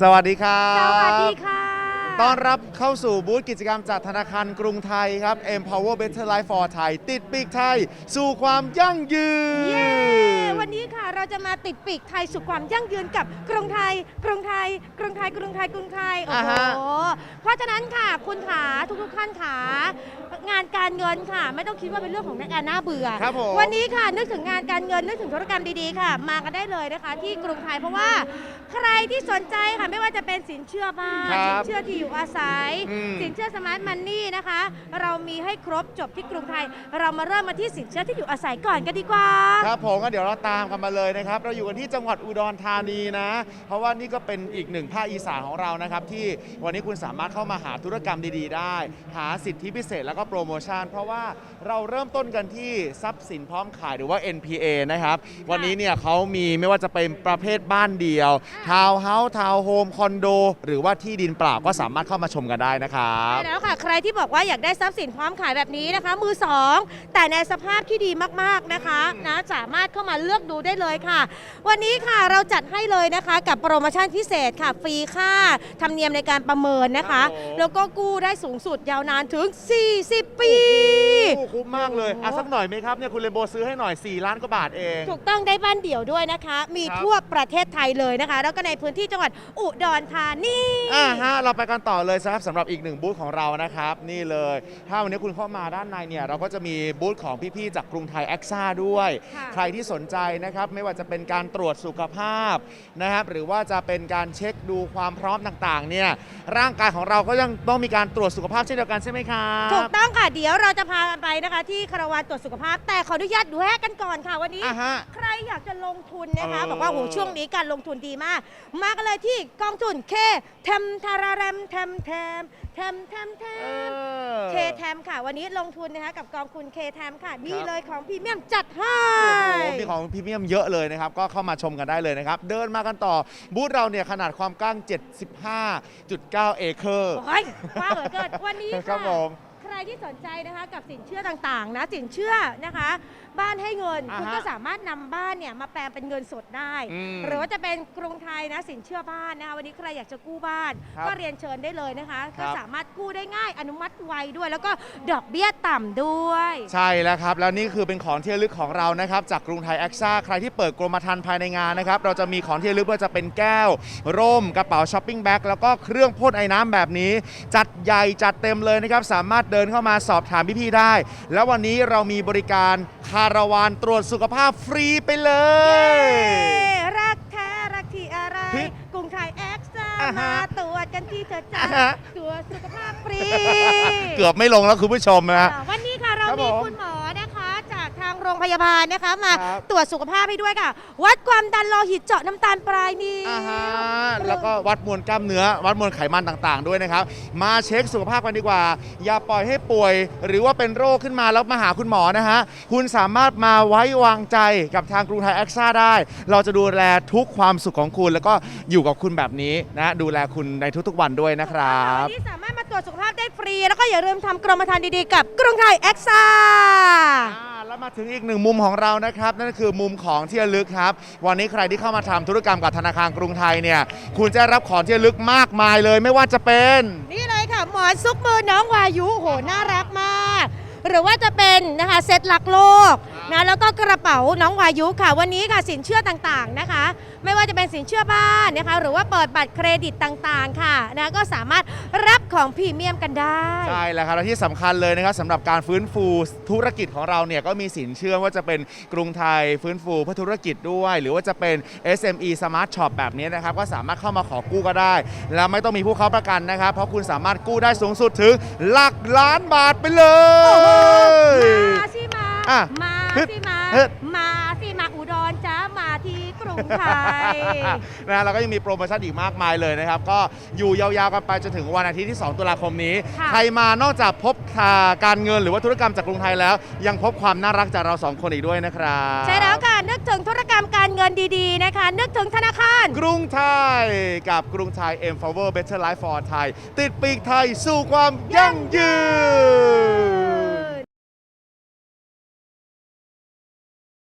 สวัสดีครับ สวัสดีค่ะ ต้อนรับเข้าสู่บูธกิจกรรมจากธนาคารกรุงไทยครับ Empower Better Life for Thai ติดปีกไทย สู่ความยั่งยืน เย้ วันนี้ค่ะเราจะมาติดปีกไทยสู่ความยั่งยืนกับกรุงไทย กรุงไทย กรุงไทย กรุงไทย กรุงไทย โอ้อ่าโห ฮะเพราะฉะนั้นค่ะคุณขาทุกๆท่านขา งานการเงินค่ะ ไม่ต้องคิดว่าเป็นเรื่องของนักการน่าเบื่อ ครับผม วันนี้ค่ะนึกถึงงานการเงินนึกถึงธุรกรรมดีๆค่ะ มากันได้เลยนะคะ ที่กรุงไทยเพราะว่าใครที่สนใจค่ะไม่ว่าจะเป็นสินเชื่อบ้านครัสิบนเชื่อที่อยู่อาศัย อืม สินเชื่อสมาร์ทมันนี่นะคะ เรามีให้ครบจบที่กรุงไทย เรามาเริ่มมาที่สินเชื่อที่อยู่อาศัยก่อนกันดีกว่า ครับผมก็เดี๋ยวเราตามกันมาเลยนะครับ เราอยู่กันที่จังหวัดอุดรธานีนะ เพราะว่านี่ก็เป็นอีกหนึ่งภาคอีสานของเรานะครับ ที่วันนี้คุณสามารถเข้ามาหาธุรกรรมดีๆ ได้ หาสิทธิพิเศษแล้วก็โปรโมชั่นเพราะว่าเราเริ่มต้นกันที่ทรัพย์สินพร้อมขายหรือว่า NPA นะครับ วันนี้เนี่ยเขามีไม่ว่าจะเป็นประเภทบ้านเดียว ทาวน์เฮาส์ทาวน์โฮมคอนโด หรือว่าที่ดินเปล่าก็สามารถเข้ามาชมกันได้นะครับ ใช่แล้วค่ะ ใครที่บอกว่าอยากได้ทรัพย์สินพร้อมขายแบบนี้นะคะ มือสองแต่ในสภาพที่ดีมากๆนะคะนะสามารถเข้ามาเลือกดูได้เลยค่ะ วันนี้ค่ะเราจัดให้เลยนะคะกับโปรโมชั่นพิเศษค่ะฟรีค่าธรรมเนียมในการประเมินนะคะ ครับผม แล้วก็กู้ได้สูงสุดยาวนานถึง 40ปี โอ้คุ้มมากเลยอะสักหน่อยไหมครับเนี่ยคุณเรนโบซื้อให้หน่อย 4 ล้านกว่าบาทเอง ถูกต้องได้บ้านเดี่ยวด้วยนะคะ มีครับ ทั่วประเทศไทยเลยนะคะ แล้วก็ในพื้นที่จังหวัดอุดรธานี อ่าฮะเราไปกันต่อเลยครับสำหรับอีกหนึ่งบูธของเรานะครับ นี่เลย ถ้าวันนี้คุณเข้ามาด้านในเนี่ย เราก็จะมีบูธของพี่ๆจากกรุงไทยแอคซ่าด้วย ค่ะ ใครที่สนใจนะครับ ไม่ว่าจะเป็นการตรวจสุขภาพนะครับ หรือว่าจะเป็นการเช็คดูความพร้อมต่างๆ เนี่ย ร่างกายของเราก็ยังต้องมีการตรวจสุขภาพเช่นเดียวกันใช่ไหมครับ ถูกต้องค่ะ เดี๋ยวเราจะพากันไปนะคะ ที่คาราวานตรวจสุขภาพ แต่ขออนุญาตดูแลกันก่อนค่ะวันนี้ อ่าฮะ ใครอยากจะลงทุนนะคะ เออ บอกว่าโหช่วงนี้การลงทุนดีมาก มากันเลยที่กองทุนเคเทมทาราแรมเทมเทมเทมเทมเทเอม อ เคแทมค่ะ วันนี้ลงทุนนะคะกับกองทุนเคแทมค่ะ นี่เลยของพรีเมียมจัดให้ โอ้โหมีของพรีเมียมเยอะเลยนะครับ ก็เข้ามาชมกันได้เลยนะครับ เดินมากันต่อ บูธเราเนี่ยขนาดความกว้าง 75.9 เอเคอร์ โอ้ยว้าวเหลือเกินวันนี้ครัค่ะบผมใค รที่สนใจนะคะกับสินเชื่อต่างๆนะสินเชื่อนะคะ บ้านให้เงิน อ่าฮะคุณก็สามารถนำบ้านเนี่ยมาแปลงเป็นเงินสดได้ อืมหรือว่าจะเป็นกรุงไทยนะสินเชื่อบ้านนะคะวันนี้ใครอยากจะกู้บ้าน ครับก็เรียนเชิญได้เลยนะคะ ครัก็บ สามารถกู้ได้ง่ายอนุมัติไวด้วย แล้วก็ดอกเบี้ยต่ำด้วย ใช่แล้วครับ แล้วนี่คือเป็นของที่ระลึกของเรานะครับ จากกรุงไทยแอคซ่าใครที่เปิดกรมธรรม์ภายในงานนะครับ เราจะมีของที่ระลึกว่าจะเป็นแก้ว ร่ม กระเป๋าช้อปปิ้งแบ็คแล้วก็เครื่องพ่นไอ้น้ำแบบนี้ จัดใหญ่จัดเต็มเลยนะครับ สามารถเดินเข้ามาสอบถามพี่ๆได้ แล้ววันนี้เรามีบริการคาราวานตรวจสุขภาพฟรีไปเลย รักแท้รักที่อะไรฮิตกรุงไทยแอ็กซ์อ่าฮะมาตรวจกันที่เธอจ้าอ่าฮะ ตรวจสุขภาพฟรีเกือบไม่ลงแล้วคุณผู้ชมนะ อ่าวันนี้ค่ะเราครับมีผมคุณหมอนะคะ จากทางโรงพยาบาลนะคะ มาครับ ตรวจสุขภาพให้ด้วยค่ะ วัดความดันโลหิตเจาะน้ำตาลปลายนิ้วอ่าฮะ แล้วก็วัดมวลกล้ามเนื้อ วัดมวลไขมันต่างๆ ด้วยนะครับ มาเช็คสุขภาพกันดีกว่า อย่าปล่อยให้ป่วย หรือว่าเป็นโรคขึ้นมาแล้วมาหาคุณหมอนะฮะ คุณสามารถมาไว้วางใจกับทางกรุงไทยแอคซ่าได้ เราจะดูแลทุกความสุขของคุณ แล้วก็อยู่กับคุณแบบนี้นะดูแลคุณในทุกๆวันด้วยนะครัวับนนี้สามารถมาตรวจสุขภาพได้ฟรี แล้วก็อย่าลืมทำกรมธรรม์ดีๆ กับกรุงไทยแอ็กซ่าอ่า แล้วมาถึงอีกหนึ่งมุมของเรานะครับ นั่นคือมุมของที่ระลึกครับ วันนี้ใครที่เข้ามาทำธุรกรรมกับธนาคารกรุงไทยเนี่ยคุณจะรับของที่ระลึกมากมายเลย ไม่ว่าจะเป็นนี่เลยค่ะหมอนซุกมือน้องวายุโหน่ารักมาก หรือว่าจะเป็นนะคะเซตหลักโลก นะแล้วก็กระเป๋าน้องวายุค่ะ วันนี้ค่ะสินเชื่อต่างๆนะคะ ไม่ว่าจะเป็นสินเชื่อบ้านนะคะหรือว่าเปิดบัตรเครดิตต่างๆค่ะนะก็สามารถรับของพรีเมียมกันได้ ใช่แล้วครับและที่สำคัญเลยนะครับสำหรับการฟื้นฟูธุรกิจของเราเนี่ยก็มีสินเชื่อว่าจะเป็นกรุงไทยฟื้นฟูเพื่อธุรกิจด้วย หรือว่าจะเป็น SME Smart Shop แบบนี้นะครับก็สามารถเข้ามาขอกู้ก็ได้ แล้วไม่ต้องมีผู้ค้ำประกันนะครับ เพราะคุณสามารถกู้ได้สูงสุดถึงหลักล้านบาทไปเลย มาสิมาอะ มา ฮึดสิมา ฮึด มาสิมาอุดรจ้ามาที่กรุงไทย นะเราก็ยังมีโปรโมชั่นอีกมากมายเลยนะครับ ก็อยู่ยาวๆกันไปจนถึงวันอาทิตย์ที่ 2 ตุลาคมนี้ ค่ะ ใครมานอกจากพบค่าการเงินหรือว่าธุรกรรมจากกรุงไทยแล้ว ยังพบความน่ารักจากเราสองคนอีกด้วยนะครับใช่แล้วค่ะ นึกถึงธุรกรรมการเงินดีๆนะคะ นึกถึงธนาคาร กรุงไทยกับกรุงไทย M Power Better Life for Thai ติดปีกไทยสู่ความยั่งยืน